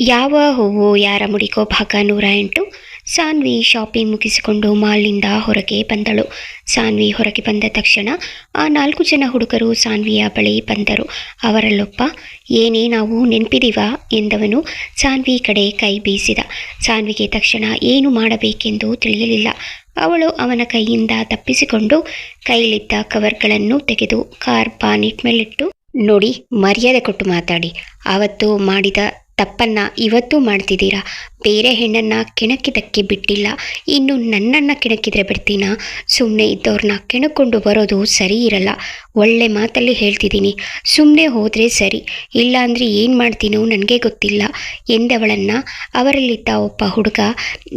ಯಾವ ಹೂವು ಯಾರ ಮುಡಿಕೋ ಭಾಗ ನೂರ ಎಂಟು? ಸಾನ್ವಿ ಶಾಪಿಂಗ್ ಮುಗಿಸಿಕೊಂಡು ಮಾಲ್ನಿಂದ ಹೊರಗೆ ಬಂದಳು. ಸಾನ್ವಿ ಹೊರಗೆ ಬಂದ ತಕ್ಷಣ ಆ ನಾಲ್ಕು ಜನ ಹುಡುಗರು ಸಾನ್ವಿಯ ಬಳಿ ಬಂದರು. ಅವರಲ್ಲೊಬ್ಬ, ಏನೇ ನಾವು ನೆನಪಿದೀವ? ಎಂದವನು ಸಾನ್ವಿ ಕಡೆ ಕೈ ಬೀಸಿದ. ಸಾನ್ವಿಗೆ ತಕ್ಷಣ ಏನು ಮಾಡಬೇಕೆಂದು ತಿಳಿಯಲಿಲ್ಲ. ಅವಳು ಅವನ ಕೈಯಿಂದ ತಪ್ಪಿಸಿಕೊಂಡು ಕೈಯಲ್ಲಿದ್ದ ಕವರ್ಗಳನ್ನು ತೆಗೆದು ಕಾರ್ ಬಾನಿಟ್ ಮೇಲಿಟ್ಟು, ನೋಡಿ, ಮರ್ಯಾದೆ ಕೊಟ್ಟು ಮಾತಾಡಿ. ಆವತ್ತು ಮಾಡಿದ ತಪ್ಪನ್ನ ಇವತ್ತು ಮಾಡ್ತಿದ್ದೀರಾ? ಬೇರೆ ಹೆಣ್ಣನ್ನು ಕೆಣಕಿದಕ್ಕೆ ಬಿಟ್ಟಿಲ್ಲ. ಇನ್ನು ನನ್ನನ್ನು ಕೆಣಕಿದ್ರೆ ಬಿಡ್ತೀನಾ? ಸುಮ್ಮನೆ ಇದ್ದವ್ರನ್ನ ಕೆಣಕೊಂಡು ಬರೋದು ಸರಿ ಇರಲ್ಲ. ಒಳ್ಳೆ ಮಾತಲ್ಲಿ ಹೇಳ್ತಿದ್ದೀನಿ. ಸುಮ್ಮನೆ ಹೋದರೆ ಸರಿ. ಇಲ್ಲ ಅಂದರೆ ಏನು ಮಾಡ್ತೀನೋ ನನಗೆ ಗೊತ್ತಿಲ್ಲ. ಎಂದವಳನ್ನು, ಅವರಲ್ಲಿದ್ದ ಒಬ್ಬ ಹುಡುಗ,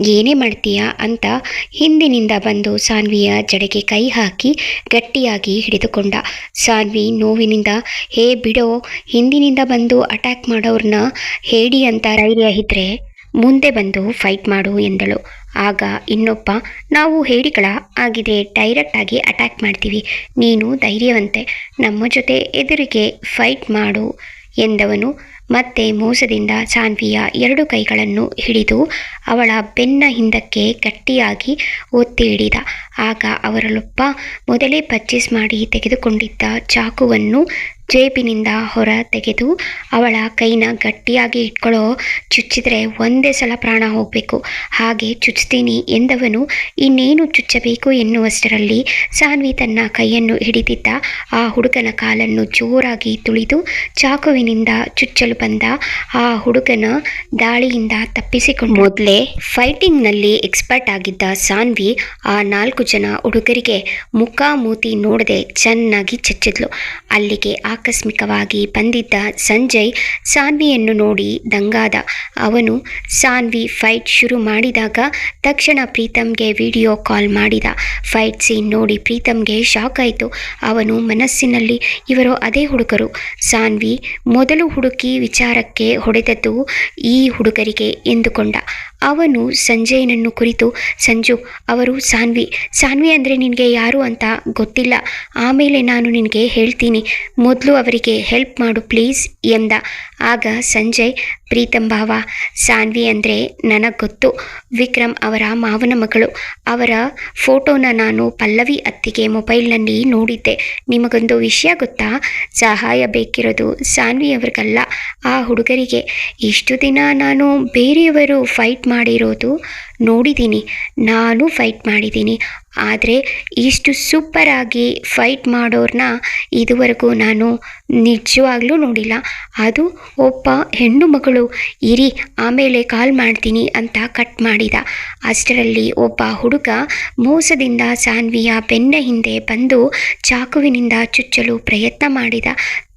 ಏನೇ ಮಾಡ್ತೀಯಾ? ಅಂತ ಹಿಂದಿನಿಂದ ಬಂದು ಸಾನ್ವಿಯ ಜಡೆಗೆ ಕೈ ಹಾಕಿ ಗಟ್ಟಿಯಾಗಿ ಹಿಡಿದುಕೊಂಡ. ಸಾನ್ವಿ ನೋವಿನಿಂದ, ಹೇ ಬಿಡೋ, ಹಿಂದಿನಿಂದ ಬಂದು ಅಟ್ಯಾಕ್ ಮಾಡೋರನ್ನ ಹೇಳಿ ಅಂತ ಧೈರ್ಯ ಮುಂದೆ ಬಂದು ಫೈಟ್ ಮಾಡು ಎಂದಳು. ಆಗ ಇನ್ನೊಬ್ಬ, ನಾವು ಹೇಳಿಗಳ ಆಗಿದೆ ಡೈರೆಕ್ಟ್ ಆಗಿ ಅಟ್ಯಾಕ್ ಮಾಡ್ತೀವಿ. ನೀನು ಧೈರ್ಯವಂತೆ ನಮ್ಮ ಜೊತೆ ಎದುರಿಗೆ ಫೈಟ್ ಮಾಡು, ಎಂದವನು. ಮತ್ತೆ ಮೋಸದಿಂದ ಸಾನ್ವಿಯ ಎರಡು ಕೈಗಳನ್ನು ಹಿಡಿದು ಅವಳ ಬೆನ್ನ ಹಿಂದಕ್ಕೆ ಗಟ್ಟಿಯಾಗಿ ಒತ್ತಿ ಹಿಡಿದ. ಆಗ ಅವರಲ್ಲೊಬ್ಬ ಮೊದಲೇ ಪರ್ಚೇಸ್ ಮಾಡಿ ತೆಗೆದುಕೊಂಡಿದ್ದ ಚಾಕುವನ್ನು ಜೇಬಿನಿಂದ ಹೊರ ತೆಗೆದು ಅವಳ ಕೈನ ಗಟ್ಟಿಯಾಗಿ ಇಟ್ಕೊಳ್ಳೋ ಚುಚ್ಚಿದ್ರೆ ಒಂದೇ ಸಲ ಪ್ರಾಣ ಹೋಗಬೇಕು. ಹಾಗೆ ಚುಚ್ತೀನಿ ಎಂದವನು ಇನ್ನೇನು ಚುಚ್ಚಬೇಕು ಎನ್ನುವಷ್ಟರಲ್ಲಿ ಸಾನ್ವಿ ತನ್ನ ಕೈಯನ್ನು ಹಿಡಿದಿದ್ದ ಆ ಹುಡುಗನ ಕಾಲನ್ನು ಜೋರಾಗಿ ತುಳಿದು ಚಾಕುವಿನಿಂದ ಚುಚ್ಚಲು ಬಂದ ಆ ಹುಡುಗನ ದಾಳಿಯಿಂದ ತಪ್ಪಿಸಿಕೊಂಡು ಮೊದಲೇ ಫೈಟಿಂಗ್ನಲ್ಲಿ ಎಕ್ಸ್ಪರ್ಟ್ ಆಗಿದ್ದ ಸಾನ್ವಿ ಆ ನಾಲ್ಕು ಜನ ಹುಡುಗರಿಗೆ ಮುಖ ಮೂತಿ ನೋಡದೆ ಚೆನ್ನಾಗಿ ಚಚ್ಚಿದ್ಲು. ಅಲ್ಲಿಗೆ ಆಕಸ್ಮಿಕವಾಗಿ ಬಂದಿದ್ದ ಸಂಜಯ್ ಸಾನ್ವಿಯನ್ನು ನೋಡಿ ದಂಗಾದ. ಅವನು ಸಾನ್ವಿ ಫೈಟ್ ಶುರು ಮಾಡಿದಾಗ ತಕ್ಷಣ ಪ್ರೀತಮ್ಗೆ ವಿಡಿಯೋ ಕಾಲ್ ಮಾಡಿದ. ಫೈಟ್ ಸೀನ್ ನೋಡಿ ಪ್ರೀತಮ್ಗೆ ಶಾಕ್ ಆಯಿತು. ಅವನು ಮನಸ್ಸಿನಲ್ಲಿ ಇವರು ಅದೇ ಹುಡುಗರು. ಸಾನ್ವಿ ಮೊದಲು ಹುಡುಕಿ ವಿಚಾರಕ್ಕೆ ಹೊಡೆದದ್ದು ಈ ಹುಡುಗರಿಗೆ ಎಂದುಕೊಂಡ. ಅವನು ಸಂಜಯನನ್ನು ಕುರಿತು, ಸಂಜು, ಅವರು ಸಾನ್ವಿ. ಸಾನ್ವಿ ಅಂದರೆ ನಿನಗೆ ಯಾರು ಅಂತ ಗೊತ್ತಿಲ್ಲ. ಆಮೇಲೆ ನಾನು ನಿನಗೆ ಹೇಳ್ತೀನಿ. ಮೊದಲು ಅವರಿಗೆ ಹೆಲ್ಪ್ ಮಾಡು ಪ್ಲೀಸ್ ಎಂದ. ಆಗ ಸಂಜಯ್ ಪ್ರೀತಮ್ ಭಾವ. ಸಾನ್ವಿ ಅಂದರೆ ನನಗೆ ಗೊತ್ತು. ವಿಕ್ರಮ್ ಅವರ ಮಾವನ ಮಗಳು. ಅವರ ಫೋಟೋನ ನಾನು ಪಲ್ಲವಿ ಅತ್ತಿಗೆ ಮೊಬೈಲ್ನಲ್ಲಿ ನೋಡಿದ್ದೆ. ನಿಮಗೊಂದು ವಿಷಯ ಗೊತ್ತಾ? ಸಹಾಯ ಬೇಕಿರೋದು ಸಾನ್ವಿ ಅವ್ರಿಗಲ್ಲ. ಆ ಹುಡುಗರಿಗೆ ಇಷ್ಟು ದಿನ ನಾನು ಬೇರೆಯವರು ಫೈಟ್ ಮಾಡಿರೋದು ನೋಡಿದ್ದೀನಿ. ನಾನು ಫೈಟ್ ಮಾಡಿದ್ದೀನಿ. ಆದರೆ ಇಷ್ಟು ಸೂಪರಾಗಿ ಫೈಟ್ ಮಾಡೋರನ್ನ ಇದುವರೆಗೂ ನಾನು ನಿಜವಾಗ್ಲೂ ನೋಡಿಲ್ಲ. ಅದು ಒಬ್ಬ ಹೆಣ್ಣು ಮಗಳು, ಇರಿ, ಆಮೇಲೆ ಕಾಲ್ ಮಾಡ್ತೀನಿ ಅಂತ ಕಟ್ ಮಾಡಿದ. ಅಷ್ಟರಲ್ಲಿ ಒಬ್ಬ ಹುಡುಗ ಮೋಸದಿಂದ ಸಾನ್ವಿಯ ಬೆನ್ನ ಹಿಂದೆ ಬಂದು ಚಾಕುವಿನಿಂದ ಚುಚ್ಚಲು ಪ್ರಯತ್ನ ಮಾಡಿದ.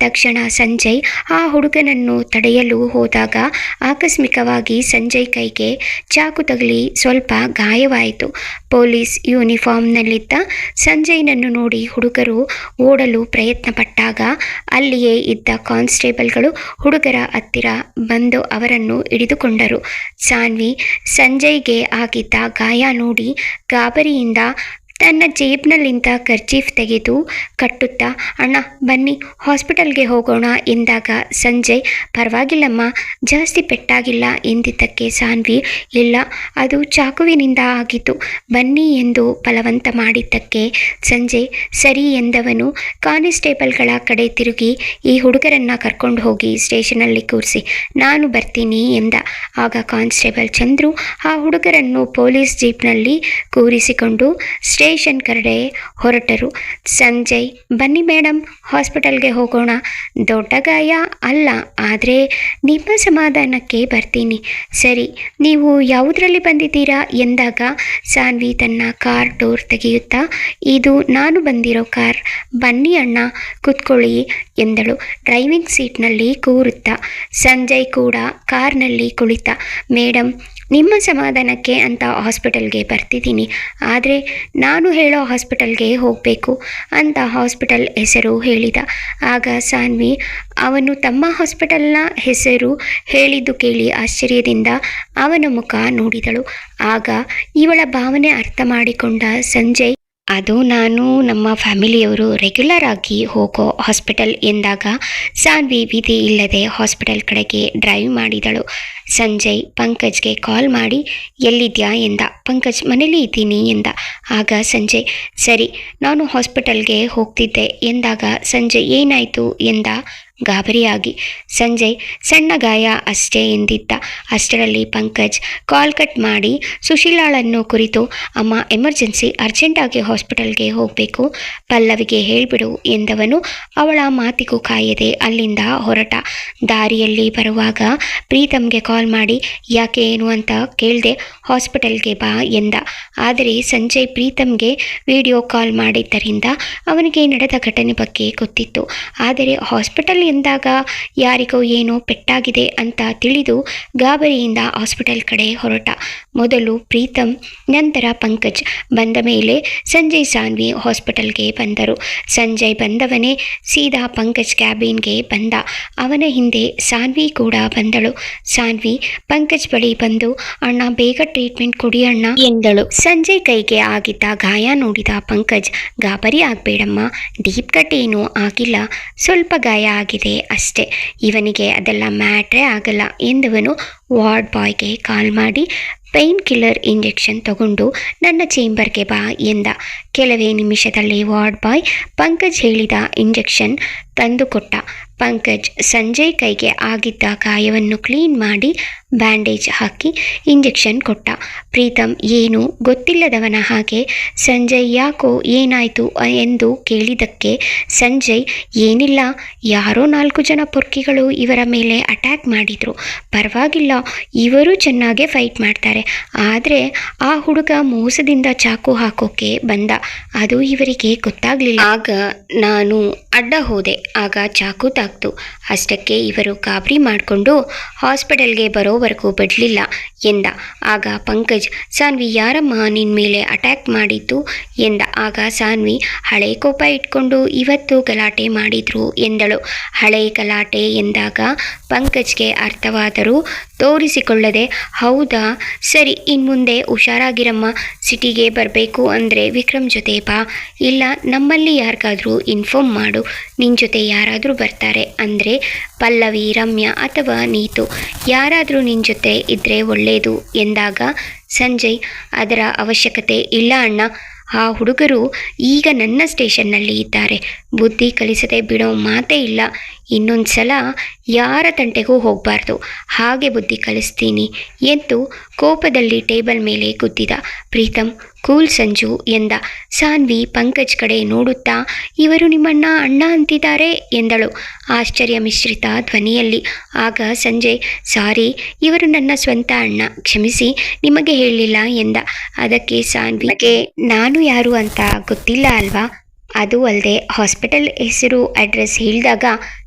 ತಕ್ಷಣ ಸಂಜಯ್ ಆ ಹುಡುಗನನ್ನು ತಡೆಯಲು ಹೋದಾಗ ಆಕಸ್ಮಿಕವಾಗಿ ಸಂಜಯ್ ಕೈಗೆ ಚಾಕು ತಗಲಿ ಸ್ವಲ್ಪ ಗಾಯವಾಯಿತು. ಪೊಲೀಸ್ ಯೂನಿಫಾರ್ಮ್ನಲ್ಲಿದ್ದ ಸಂಜಯ್ನನ್ನು ನೋಡಿ ಹುಡುಗರು ಓಡಲು ಪ್ರಯತ್ನಪಟ್ಟಾಗ ಅಲ್ಲಿಯೇ ಇದ್ದ ಕಾನ್ಸ್ಟೇಬಲ್ಗಳು ಹುಡುಗರ ಹತ್ತಿರ ಬಂದು ಅವರನ್ನು ಹಿಡಿದುಕೊಂಡರು. ಸಾನ್ವಿ ಸಂಜಯ್ಗೆ ಆಗಿದ್ದ ಗಾಯ ನೋಡಿ ಗಾಬರಿಯಿಂದ ತನ್ನ ಜೇಬ್ನಲ್ಲಿಂದ ಕರ್ಚೀಫ್ ತೆಗೆದು ಕಟ್ಟುತ್ತಾ, ಅಣ್ಣ, ಬನ್ನಿ ಹಾಸ್ಪಿಟಲ್ಗೆ ಹೋಗೋಣ ಎಂದಾಗ ಸಂಜಯ್, ಪರವಾಗಿಲ್ಲಮ್ಮ, ಜಾಸ್ತಿ ಪೆಟ್ಟಾಗಿಲ್ಲ ಎಂದಿದ್ದಕ್ಕೆ ಸಾನ್ವಿ, ಇಲ್ಲ, ಅದು ಚಾಕುವಿನಿಂದ ಆಗಿತ್ತು, ಬನ್ನಿ ಎಂದು ಬಲವಂತ ಮಾಡಿದ್ದಕ್ಕೆ ಸಂಜಯ್, ಸರಿ ಎಂದವನು ಕಾನಿಸ್ಟೇಬಲ್ಗಳ ಕಡೆ ತಿರುಗಿ, ಈ ಹುಡುಗರನ್ನು ಕರ್ಕೊಂಡು ಹೋಗಿ ಸ್ಟೇಷನಲ್ಲಿ ಕೂರಿಸಿ, ನಾನು ಬರ್ತೀನಿ ಎಂದ. ಆಗ ಕಾನ್ಸ್ಟೇಬಲ್ ಚಂದ್ರು ಆ ಹುಡುಗರನ್ನು ಪೊಲೀಸ್ ಜೀಪ್ನಲ್ಲಿ ಕೂರಿಸಿಕೊಂಡು ಕಡೆ ಹೊರಟರು. ಸಂಜಯ್, ಬನ್ನಿ ಮೇಡಮ್ ಹಾಸ್ಪಿಟಲ್ಗೆ ಹೋಗೋಣ. ದೊಡ್ಡ ಗಾಯ ಅಲ್ಲ, ಆದರೆ ನಿಮ್ಮ ಸಮಾಧಾನಕ್ಕೆ ಬರ್ತೀನಿ. ಸರಿ, ನೀವು ಯಾವುದರಲ್ಲಿ ಬಂದಿದ್ದೀರಾ ಎಂದಾಗ ಸಾನ್ವಿ ತನ್ನ ಕಾರ್ ಡೋರ್ ತೆಗೆಯುತ್ತಾ, ಇದು ನಾನು ಬಂದಿರೋ ಕಾರ್, ಬನ್ನಿ ಅಣ್ಣ, ಕುತ್ಕೊಳ್ಳಿ, ಎಂದಳು. ಡ್ರೈವಿಂಗ್ ಸೀಟ್ನಲ್ಲಿ ಕೂರುತ್ತಾ, ಸಂಜಯ್ ಕೂಡ ಕಾರ್ನಲ್ಲಿ ಕುಳಿತ. ಮೇಡಮ್ ನಿಮ್ಮ ಸಮಾಧಾನಕ್ಕೆ ಅಂತ ಹಾಸ್ಪಿಟಲ್ಗೆ ಬರ್ತಿದ್ದೀನಿ. ಆದರೆ ನಾನು ಹೇಳೋ ಹಾಸ್ಪಿಟಲ್ಗೆ ಹೋಗಬೇಕು ಅಂತ ಹಾಸ್ಪಿಟಲ್ ಹೆಸರು ಹೇಳಿದ. ಆಗ ಸಾನ್ವಿ, ಅವನು ತಮ್ಮ ಹಾಸ್ಪಿಟಲ್ನ ಹೆಸರು ಹೇಳಿದ್ದು ಕೇಳಿ ಆಶ್ಚರ್ಯದಿಂದ ಅವನ ಮುಖ ನೋಡಿದಳು. ಆಗ ಇವಳ ಭಾವನೆ ಅರ್ಥ ಮಾಡಿಕೊಂಡ ಸಂಜಯ್, ಅದು ನಾನು ನಮ್ಮ ಫ್ಯಾಮಿಲಿಯವರು ರೆಗ್ಯುಲರ್ ಆಗಿ ಹೋಗೋ ಹಾಸ್ಪಿಟಲ್ ಎಂದಾಗ ಸಾನ್ವಿ ವಿಧಿ ಇಲ್ಲದೆ ಹಾಸ್ಪಿಟಲ್ ಕಡೆಗೆ ಡ್ರೈವ್ ಮಾಡಿದಳು. ಸಂಜಯ್ ಪಂಕಜ್ಗೆ ಕಾಲ್ ಮಾಡಿ, ಎಲ್ಲಿದ್ಯಾ? ಎಂದ. ಪಂಕಜ್, ಮನೇಲಿ ಇದ್ದೀನಿ ಎಂದ. ಆಗ ಸಂಜಯ್ ಸರಿ, ನಾನು ಹಾಸ್ಪಿಟಲ್ಗೆ ಹೋಗ್ತಿದ್ದೆ ಎಂದಾಗ ಸಂಜಯ್ ಏನಾಯಿತು? ಎಂದ ಗಾಬರಿಯಾಗಿ. ಸಂಜಯ್ ಸಣ್ಣ ಗಾಯ ಅಷ್ಟೇ ಎಂದಿದ್ದ. ಅಷ್ಟರಲ್ಲಿ ಪಂಕಜ್ ಕಾಲ್ ಕಟ್ ಮಾಡಿ, ಸುಶೀಲಾಳನ್ನು ಕುರಿತು ಅಮ್ಮ ಎಮರ್ಜೆನ್ಸಿ ಅರ್ಜೆಂಟಾಗಿ ಹಾಸ್ಪಿಟಲ್ಗೆ ಹೋಗಬೇಕು, ಪಲ್ಲವಿಗೆ ಹೇಳಿಬಿಡು ಎಂದವನು ಅವಳ ಮಾತಿಗೂ ಕಾಯದೆ ಅಲ್ಲಿಂದ ಹೊರಟ. ದಾರಿಯಲ್ಲಿ ಬರುವಾಗ ಪ್ರೀತಮ್ಗೆ ಕಾಲ್ ಮಾಡಿ, ಯಾಕೆ ಏನು ಅಂತ ಕೇಳಿದೆ ಹಾಸ್ಪಿಟಲ್ಗೆ ಬಾ ಎಂದ. ಆದರೆ ಸಂಜಯ್ ಪ್ರೀತಮ್ಗೆ ವಿಡಿಯೋ ಕಾಲ್ ಮಾಡಿದ್ದರಿಂದ ಅವನಿಗೆ ನಡೆದ ಘಟನೆ ಬಗ್ಗೆ ಗೊತ್ತಿತ್ತು. ಆದರೆ ಹಾಸ್ಪಿಟಲ್ ಎಂದಾಗ ಯಾರಿಗೋ ಏನೋ ಪೆಟ್ಟಾಗಿದೆ ಅಂತ ತಿಳಿದು ಗಾಬರಿಯಿಂದ ಹಾಸ್ಪಿಟಲ್ ಕಡೆ ಹೊರಟ. ಮೊದಲು ಪ್ರೀತಮ್ ನಂತರ ಪಂಕಜ್ ಬಂದ ಮೇಲೆ ಸಂಜಯ್ ಸಾನ್ವಿ ಹಾಸ್ಪಿಟಲ್ಗೆ ಬಂದರು. ಸಂಜಯ್ ಬಂದವನೇ ಸೀದಾ ಪಂಕಜ್ ಕ್ಯಾಬಿನ್ಗೆ ಬಂದ. ಅವನ ಹಿಂದೆ ಸಾನ್ವಿ ಕೂಡ ಬಂದಳು. ಸಾನ್ವಿ, ಪಂಕಜ್ ಬಳಿ ಬಂದು, ಅಣ್ಣ, ಬೇಗ ಟ್ರೀಟ್ಮೆಂಟ್ ಕೊಡಿ ಅಣ್ಣ, ಎಂದಳು. ಸಂಜಯ್ ಕೈಗೆ ಆಗಿದ್ದ ಗಾಯ ನೋಡಿದ ಪಂಕಜ್, ಗಾಬರಿ ಆಗಬೇಡಮ್ಮ ಡೀಪ್ ಕಟ್ ಏನೂ ಆಗಿಲ್ಲ, ಸ್ವಲ್ಪ ಗಾಯ ಆಗಿದೆ ಅಷ್ಟೇ, ಇವನಿಗೆ ಅದೆಲ್ಲ ಮ್ಯಾಟ್ರೇ ಆಗಲ್ಲ, ಎಂದವನು ವಾರ್ಡ್ ಬಾಯ್ಗೆ ಕಾಲ್ ಮಾಡಿ, ಪೈನ್ ಕಿಲ್ಲರ್ ಇಂಜೆಕ್ಷನ್ ತಗೊಂಡು ನನ್ನ ಚೇಂಬರ್ಗೆ ಬಾ ಎಂದ. ಕೆಲವೇ ನಿಮಿಷದಲ್ಲಿ ವಾರ್ಡ್ ಬಾಯ್ ಪಂಕಜ್ ಹೇಳಿದ ಇಂಜೆಕ್ಷನ್ ತಂದುಕೊಟ್ಟ. ಪಂಕಜ್ ಸಂಜಯ್ ಕೈಗೆ ಆಗಿದ್ದ ಗಾಯವನ್ನು ಕ್ಲೀನ್ ಮಾಡಿ ಬ್ಯಾಂಡೇಜ್ ಹಾಕಿ ಇಂಜೆಕ್ಷನ್ ಕೊಟ್ಟ. ಪ್ರೀತಮ್ ಏನು? ಗೊತ್ತಿಲ್ಲದವನ ಹಾಗೆ? ಸಂಜಯ್ ಯಾಕೋ ಏನಾಯಿತು ಎಂದು ಕೇಳಿದಕ್ಕೆ ಸಂಜಯ್, ಏನಿಲ್ಲ. ಯಾರೋ ನಾಲ್ಕು ಜನ ಪೊರ್ಕಿಗಳು ಇವರ ಮೇಲೆ ಅಟ್ಯಾಕ್ ಮಾಡಿದರು. ಪರವಾಗಿಲ್ಲ. ಇವರು ಚೆನ್ನಾಗೇ ಫೈಟ್ ಮಾಡ್ತಾರೆ. ಆದರೆ ಆ ಹುಡುಗ ಮೋಸದಿಂದ ಚಾಕು ಹಾಕೋಕೆ ಬಂದ. ಅದು ಇವರಿಗೆ ಗೊತ್ತಾಗಲಿಲ್ಲ. ಆಗ ನಾನು ಅಡ್ಡ ಹೋದೆ. ಆಗ ಚಾಕು ತಾಕ್ತು ಅಷ್ಟಕ್ಕೆ ಇವರು ಗಾಬರಿ ಮಾಡಿಕೊಂಡು ಹಾಸ್ಪಿಟಲ್ಗೆ ಬರೋವರೆಗೂ ಬಿಡಲಿಲ್ಲ ಎಂದ. ಆಗ ಪಂಕಜ್, ಸಾನ್ವಿ ಯಾರಮ್ಮ ನಿನ್ನ ಮೇಲೆ ಅಟ್ಯಾಕ್ ಮಾಡಿದ್ದು? ಎಂದ. ಆಗ ಸಾನ್ವಿ, ಹಳೆ ಕೋಪ ಇಟ್ಕೊಂಡು ಇವತ್ತು ಗಲಾಟೆ ಮಾಡಿದ್ರು, ಎಂದಳು. ಹಳೆ ಗಲಾಟೆ ಎಂದಾಗ ಪಂಕಜ್ಗೆ ಅರ್ಥವಾದರೂ ತೋರಿಸಿಕೊಳ್ಳದೆ, ಹೌದಾ? ಸರಿ ಇನ್ಮುಂದೆ ಹುಷಾರಾಗಿರಮ್ಮ. ಸಿಟಿಗೆ ಬರಬೇಕು ಅಂದರೆ ವಿಕ್ರಮ್ ಜೊತೆ ಬಾ. ಇಲ್ಲ, ನಮ್ಮಲ್ಲಿ ಯಾರಿಗಾದರೂ ಇನ್ಫಾರ್ಮ್ ಮಾಡು. ನಿನ್ನ ಜೊತೆ ಯಾರಾದರೂ ಬರ್ತಾರೆ ಅಂದರೆ ಪಲ್ಲವಿ, ರಮ್ಯಾ ಅಥವಾ ನೀತು. ಯಾರಾದರೂ ನಿನ್ನ ಜೊತೆ ಇದ್ದರೆ ಒಳ್ಳೆಯದು ಎಂದಾಗ, ಸಂಜಯ್, ಅದರ ಅವಶ್ಯಕತೆ ಇಲ್ಲ ಅಣ್ಣ. ಆ ಹುಡುಗರು ಈಗ ನನ್ನ ಸ್ಟೇಷನ್ನಲ್ಲಿ ಇದ್ದಾರೆ. ಬುದ್ಧಿ ಕಲಿಸದೆ ಬಿಡೋ ಮಾತೇ ಇಲ್ಲ. ಇನ್ನೊಂದು ಸಲ ಯಾರ ತಂಟೆಗೂ ಹೋಗಬಾರ್ದು. ಹಾಗೆ ಬುದ್ಧಿ ಕಲಿಸ್ತೀನಿ ಎಂದು ಕೋಪದಲ್ಲಿ ಟೇಬಲ್ ಮೇಲೆ ಗುದ್ದಿದ ಪ್ರೀತಮ್ ಕೂಲ್ ಸಂಜು ಎಂದ. ಸಾನ್ವಿ ಪಂಕಜ್ ಕಡೆ ನೋಡುತ್ತಾ, ಇವರು ನಿಮ್ಮಣ್ಣ ಅಣ್ಣ ಅಂತಿದ್ದಾರೆ ಎಂದಳು. ಆಶ್ಚರ್ಯ ಮಿಶ್ರಿತ ಧ್ವನಿಯಲ್ಲಿ. ಆಗ ಸಂಜಯ್ ಸಾರಿ, ಇವರು ನನ್ನ ಸ್ವಂತ ಅಣ್ಣ, ಕ್ಷಮಿಸಿ, ನಿಮಗೆ ಹೇಳಲಿಲ್ಲ ಎಂದ. ಅದಕ್ಕೆ ಸಾನ್ವಿಗೆ ನಾನು ಯಾರು ಅಂತ ಗೊತ್ತಿಲ್ಲ ಅಲ್ವಾ? ಅದು ಅಲ್ಲದೆ ಹಾಸ್ಪಿಟಲ್ ಹೆಸರು, ಅಡ್ರೆಸ್ ಹೇಳಿದಾಗ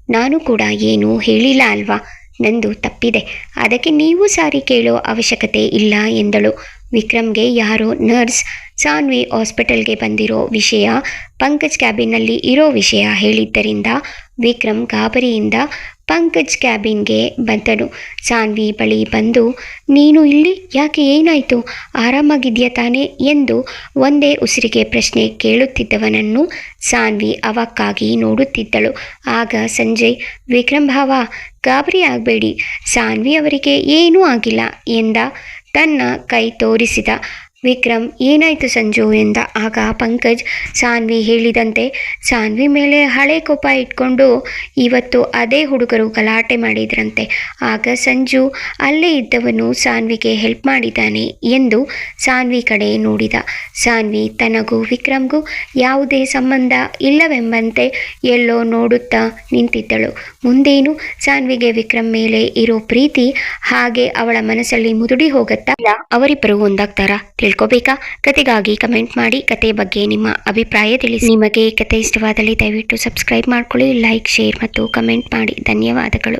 ನಾನು ಕೂಡ ಏನೂ ಹೇಳಿಲ್ಲ ಅಲ್ವಾ? ನಂದು ತಪ್ಪಿದೆ. ಅದಕ್ಕೆ ನೀವು ಸಾರಿ ಕೇಳೋ ಅವಶ್ಯಕತೆ ಇಲ್ಲ ಎಂದಳು. ವಿಕ್ರಮ್ಗೆ ಯಾರೋ ನರ್ಸ್ ಸಾನ್ವಿ ಹಾಸ್ಪಿಟಲ್ಗೆ ಬಂದಿರೋ ವಿಷಯ, ಪಂಕಜ್ ಕ್ಯಾಬಿನ್ನಲ್ಲಿ ಇರೋ ವಿಷಯ ಹೇಳಿದ್ದರಿಂದ ವಿಕ್ರಮ್ ಗಾಬರಿಯಿಂದ ಪಂಕಜ್ ಕ್ಯಾಬಿನ್ಗೆ ಬಂದನು. ಸಾನ್ವಿ ಬಳಿ ಬಂದು, ನೀನು ಇಲ್ಲಿ? ಯಾಕೆ ಏನಾಯಿತು? ಆರಾಮಾಗಿದೆಯಾ ತಾನೇ? ಎಂದು ಒಂದೇ ಉಸಿರಿಗೆ ಪ್ರಶ್ನೆ ಕೇಳುತ್ತಿದ್ದವನನ್ನು ಸಾನ್ವಿ ಅವಕ್ಕಾಗಿ ನೋಡುತ್ತಿದ್ದಳು. ಆಗ ಸಂಜಯ್, ವಿಕ್ರಮ್ ಭಾವ, ಗಾಬರಿ ಆಗಬೇಡಿ. ಸಾನ್ವಿ ಅವರಿಗೆ ಏನೂ ಆಗಿಲ್ಲ ಎಂದ ತನ್ನ ಕೈ ತೋರಿಸಿದ ವಿಕ್ರಮ್, ಏನಾಯಿತು ಸಂಜು ಎಂದ. ಆಗ ಪಂಕಜ್ ಸಾನ್ವಿ ಹೇಳಿದಂತೆ, ಸಾನ್ವಿ ಮೇಲೆ ಹಳೆ ಕೋಪ ಇಟ್ಕೊಂಡು ಇವತ್ತು ಅದೇ ಹುಡುಗರು ಗಲಾಟೆ ಮಾಡಿದ್ರಂತೆ. ಆಗ ಸಂಜು, ಅಲ್ಲೇ ಇದ್ದವನು ಸಾನ್ವಿಗೆ ಹೆಲ್ಪ್ ಮಾಡಿದ್ದಾನೆ ಎಂದು ಸಾನ್ವಿ ಕಡೆ ನೋಡಿದ. ಸಾನ್ವಿ ತನಗೂ ವಿಕ್ರಮ್ಗೂ ಯಾವುದೇ ಸಂಬಂಧ ಇಲ್ಲವೆಂಬಂತೆ ಎಲ್ಲೋ ನೋಡುತ್ತಾ ನಿಂತಿದ್ದಳು. ಮುಂದೇನು ಸಾನ್ವಿಗೆ ವಿಕ್ರಮ್ ಮೇಲೆ ಇರೋ ಪ್ರೀತಿ ಹಾಗೆ ಅವಳ ಮನಸ್ಸಲ್ಲಿ ಮುದುಡಿ ಹೋಗತ್ತಾ? ಅವರಿಬ್ಬರು ಒಂದಾಗ್ತಾರಾ? ತಿಳ್ಕೊಬೇಕಾ? ಕತೆಗಾಗಿ ಕಮೆಂಟ್ ಮಾಡಿ, ಕತೆ ಬಗ್ಗೆ ನಿಮ್ಮ ಅಭಿಪ್ರಾಯ ತಿಳಿಸಿ. ನಿಮಗೆ ಕತೆ ಇಷ್ಟವಾದಲ್ಲಿ ದಯವಿಟ್ಟು ಸಬ್ಸ್ಕ್ರೈಬ್ ಮಾಡ್ಕೊಳ್ಳಿ, ಲೈಕ್, ಶೇರ್ ಮತ್ತು ಕಮೆಂಟ್ ಮಾಡಿ. ಧನ್ಯವಾದಗಳು.